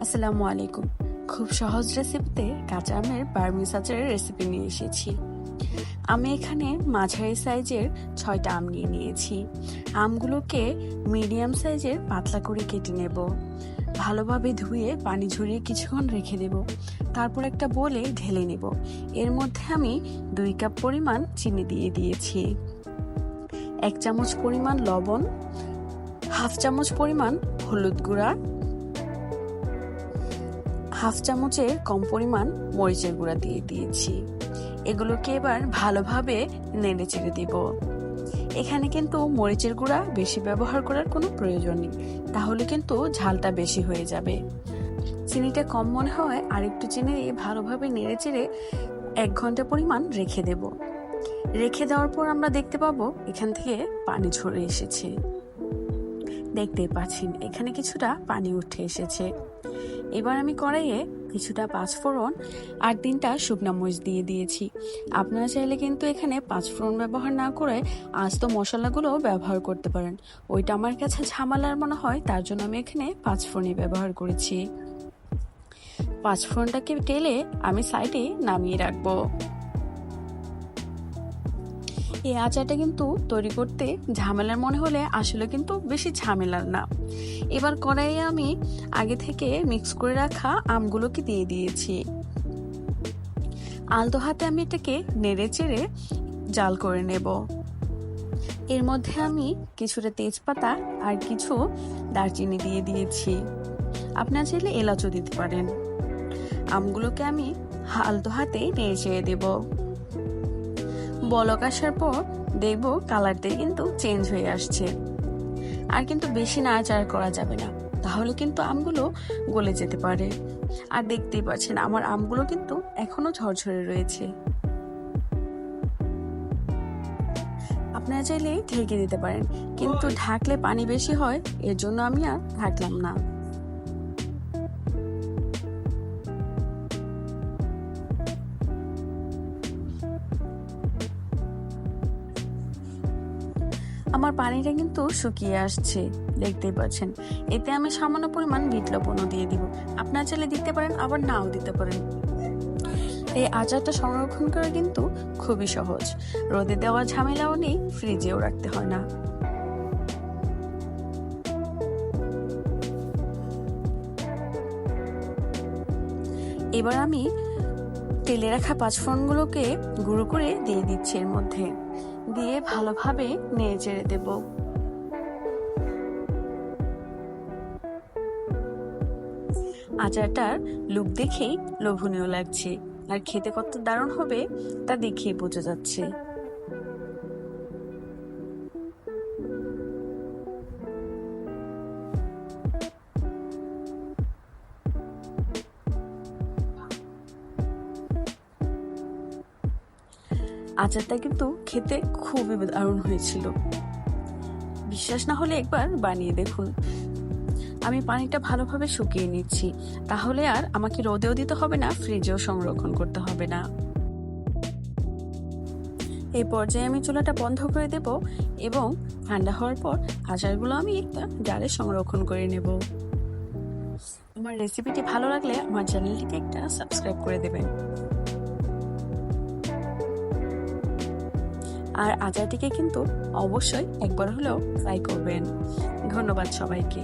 আসসালামু আলাইকুম। খুব সহজ রেসিপিতে কাঁচা আমের আচারের রেসিপি নিয়ে এসেছি। আমি এখানে মাঝারি সাইজের ছয়টা আম নিয়ে নিয়েছি। আমগুলোকে মিডিয়াম সাইজের পাতলা করে কেটে নেব। ভালোভাবে ধুয়ে পানি ঝরিয়ে কিছুক্ষণ রেখে দেব। তারপর একটা বলে ঢেলে নেব। এর মধ্যে আমি দুই কাপ পরিমাণ চিনি দিয়ে দিয়েছি। এক চামচ পরিমাণ লবণ, হাফ চামচ পরিমাণ হলুদ গুঁড়া হাফ চামচের কম পরিমাণ মরিচের গুঁড়া দিয়ে দিয়েছি। এগুলোকে এবার ভালোভাবে নেড়ে চেড়ে দিব। এখানে কিন্তু মরিচের গুঁড়া বেশি ব্যবহার করার কোনো প্রয়োজন নেই, তাহলে কিন্তু ঝালটা বেশি হয়ে যাবে। চিনিটা কম মনে হয় আর একটু চিনি ভালোভাবে নেড়ে চেড়ে এক ঘণ্টা পরিমাণ রেখে দেব। রেখে দেওয়ার পর আমরা দেখতে পাবো এখান থেকে পানি ঝরে এসেছে। দেখতেই পাচ্ছেন, এখানে কিছুটা পানি উঠে এসেছে। এবার আমি কড়াইয়ে কিছুটা পাঁচফোড়ন আর তিনটা শুকনা মরিচ দিয়ে দিয়েছি। আপনারা চাইলে কিন্তু এখানে পাঁচফোড়ন ব্যবহার না করে আস্ত মশলাগুলোও ব্যবহার করতে পারেন। ওইটা আমার কাছে ঝামেলার মনে হয়, তার জন্য আমি এখানে পাঁচফোড়নই ব্যবহার করেছি। পাঁচফোড়নটাকে টেলে আমি সাইডে নামিয়ে রাখব। এই আচারটা কিন্তু তৈরি করতে ঝামেলার মনে হলে আসলে কিন্তু বেশি ঝামেলার না। এবার কড়াইয়ে আমি আগে থেকে মিক্স করে রাখা আমগুলোকে দিয়ে দিয়েছি। আলতো হাতে আমি এটাকে নেড়ে চেড়ে জাল করে নেব। এর মধ্যে আমি কিছুটা তেজপাতা আর কিছু দারচিনি দিয়ে দিয়েছি। আপনার চাইলে এলাচও দিতে পারেন। আমগুলোকে আমি আলতো হাতে নেড়ে চেড়ে দেবো। বলক আসার পর দেখব কালারটা কিন্তু চেঞ্জ হয়ে আসছে। আর কিন্তু বেশি নাড়াচাড়া করা যাবে না তাহলে কিন্তু আমগুলো গলে যেতে পারে। আর দেখতেই পাচ্ছেন আমার আমগুলো কিন্তু এখনও ঝরঝরে রয়েছে। আপনারা চাইলে ঢেকে দিতে পারেন কিন্তু ঢাকলে পানি বেশি হয় এর জন্য আমি আর ঢাকলাম না। আমার পানিটা কিন্তু শুকিয়ে আসছে, দেখতেই পাচ্ছেন। এতে আমি সামান্য পরিমাণ বিট লবণও দিয়ে দিব। আপনার চাইলে দিতে পারেন, আবার নাও দিতে পারেন। এই আচারটা সংরক্ষণ করা কিন্তু খুবই সহজ। রোদে দেওয়ার ঝামেলাও নেই, ফ্রিজেও রাখতে হয় না। এবার আমি তেলে রাখা পাঁচফোড়নগুলোকে গুঁড়ো করে দিয়ে দিচ্ছি এর মধ্যে। দিয়ে ভালোভাবে নেড়ে চেড়ে দেব। আচারটার লুক দেখেই লোভনীয় লাগছে। আর খেতে কত দারুণ হবে তা দেখেই বোঝা যাচ্ছে। আচারটা কিন্তু খেতে খুবই দারুণ হয়েছিল। বিশ্বাস না হলে একবার বানিয়ে দেখুন। আমি পানিটা ভালোভাবে শুকিয়ে নিচ্ছি। তাহলে আর আমাকে রোদেও দিতে হবে না, ফ্রিজেও সংরক্ষণ করতে হবে না। এই পর্যায়ে আমি চুলাটা বন্ধ করে দেব এবং ঠান্ডা হওয়ার পর আচারগুলো আমি একটা জারে সংরক্ষণ করে নেব। আমার রেসিপিটি ভালো লাগলে আমার চ্যানেলটিকে একটা সাবস্ক্রাইব করে দেবেন। আর আচারটিকে কিন্তু অবশ্যই একবার হলেও ট্রাই করবেন। ধন্যবাদ সবাইকে।